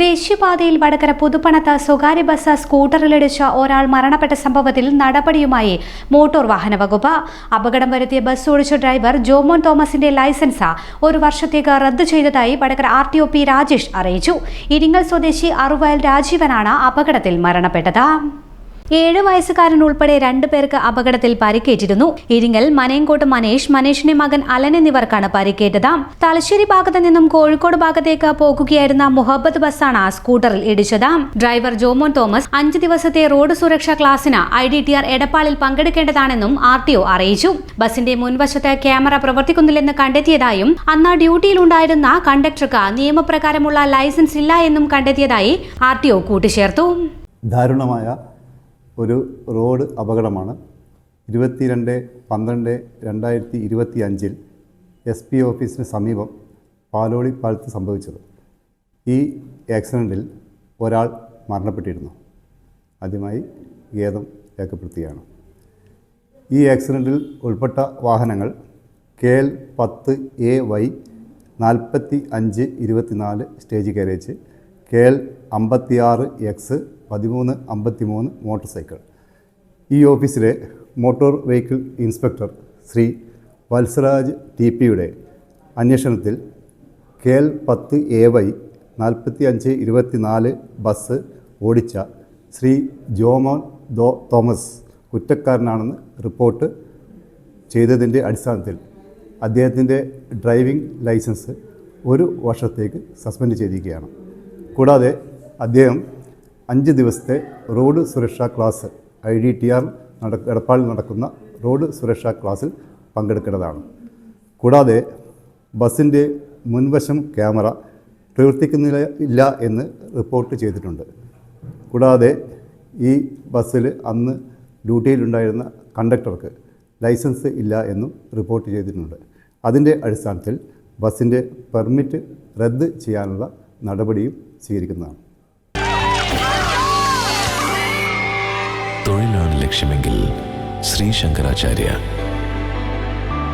ദേശീയപാതയിൽ വടകര പുതുപ്പണത്ത് സ്വകാര്യ ബസ് സ്കൂട്ടറിലിടിച്ച ഒരാൾ മരണപ്പെട്ട സംഭവത്തിൽ നടപടിയുമായി മോട്ടോർ വാഹന വകുപ്പ്. അപകടം വരുത്തിയ ബസ് ഓടിച്ച ഡ്രൈവർ ജോമോൻ തോമസിന്റെ ലൈസൻസ് ഒരു വർഷത്തേക്ക് റദ്ദു ചെയ്തതായി Vadakara R T O P Rajesh അറിയിച്ചു. ഇരിങ്ങൽ സ്വദേശി അറുവയൽ രാജീവനാണ് അപകടത്തിൽ മരണപ്പെട്ടത്. ഏഴ് വയസ്സുകാരൻ ഉൾപ്പെടെ രണ്ടു പേർക്ക് അപകടത്തിൽ പരിക്കേറ്റിരുന്നു. ഇരിങ്ങൽ മനയങ്കോട്ട് മനേഷ് മനേഷിന്റെ മകൻ അലൻ എന്നിവർക്കാണ് പരിക്കേറ്റത്. തലശ്ശേരി ഭാഗത്ത് നിന്നും കോഴിക്കോട് ഭാഗത്തേക്ക് പോകുകയായിരുന്ന മുഹബത്ത് ബസ്സാണ് സ്കൂട്ടറിൽ ഇടിച്ചത്. ഡ്രൈവർ ജോമോൻ തോമസ് അഞ്ച് ദിവസത്തെ റോഡ് സുരക്ഷാ ക്ലാസിന് ഐ ഡി ടി ആർ എടപ്പാളിൽ പങ്കെടുക്കേണ്ടതാണെന്നും ആർ ടി ഒ അറിയിച്ചു. ബസിന്റെ മുൻവശത്ത് ക്യാമറ പ്രവർത്തിക്കുന്നില്ലെന്ന് കണ്ടെത്തിയതായും അന്ന് ഡ്യൂട്ടിയിലുണ്ടായിരുന്ന കണ്ടക്ടർക്ക് നിയമപ്രകാരമുള്ള ലൈസൻസ് ഇല്ല എന്നും കണ്ടെത്തിയതായി ആർ ടി ഒ കൂട്ടിച്ചേർത്തു. ദാരുണമായ ഒരു റോഡ് അപകടമാണ്. ഇരുപത്തിരണ്ട് പന്ത്രണ്ട് രണ്ടായിരത്തി ഇരുപത്തി അഞ്ചിൽ എസ് പി ഓഫീസിന് സമീപം പാലോളി പാലത്ത് സംഭവിച്ചത്. ഈ ആക്സിഡന്റിൽ ഒരാൾ മരണപ്പെട്ടിരുന്നു. ആദ്യമായി ഖേദം രേഖപ്പെടുത്തുകയാണ്. ഈ ആക്സിഡന്റിൽ ഉൾപ്പെട്ട വാഹനങ്ങൾ കെ എൽ പത്ത് എ വൈ നാൽപ്പത്തി അഞ്ച് ഇരുപത്തിനാല് സ്റ്റേജ് കാരേജ് കെ എൽ അമ്പത്തിയാറ് എക്സ് പതിമൂന്ന് അമ്പത്തി മൂന്ന് മോട്ടോർ സൈക്കിൾ. ഈ ഓഫീസിലെ motor vehicle inspector Shri Valsaraj T പിയുടെ അന്വേഷണത്തിൽ കെ എൽ പത്ത് എ വൈ നാൽപ്പത്തി അഞ്ച് ഇരുപത്തിനാല് ബസ് ഓടിച്ച ശ്രീ ജോമോൻ ദോ തോമസ് കുറ്റക്കാരനാണെന്ന് റിപ്പോർട്ട് ചെയ്തതിന്റെ അടിസ്ഥാനത്തിൽ അദ്ദേഹത്തിന്റെ ഡ്രൈവിംഗ് ലൈസൻസ് ഒരു വർഷത്തേക്ക് സസ്പെൻഡ് ചെയ്തിരിക്കുകയാണ്. കൂടാതെ അദ്ദേഹം അഞ്ച് ദിവസത്തെ റോഡ് സുരക്ഷാ class I D T R നട എടപ്പാളിൽ നടക്കുന്ന റോഡ് സുരക്ഷാ ക്ലാസ്സിൽ പങ്കെടുക്കേണ്ടതാണ്. കൂടാതെ ബസ്സിന്റെ മുൻവശം ക്യാമറ പ്രവർത്തിക്കുന്നില്ല ഇല്ല എന്ന് റിപ്പോർട്ട് ചെയ്തിട്ടുണ്ട്. കൂടാതെ ഈ ബസ്സിൽ അന്ന് ഡ്യൂട്ടിയിലുണ്ടായിരുന്ന കണ്ടക്ടർക്ക് ലൈസൻസ് ഇല്ല എന്നും റിപ്പോർട്ട് ചെയ്തിട്ടുണ്ട്. അതിന്റെ അടിസ്ഥാനത്തിൽ ബസ്സിന്റെ പെർമിറ്റ് റദ്ദ് ചെയ്യാനുള്ള നടപടിയും സ്വീകരിക്കുന്നതാണ്. തൊഴിലാണ് ലക്ഷ്യമെങ്കിൽ ശ്രീ ശങ്കരാചാര്യ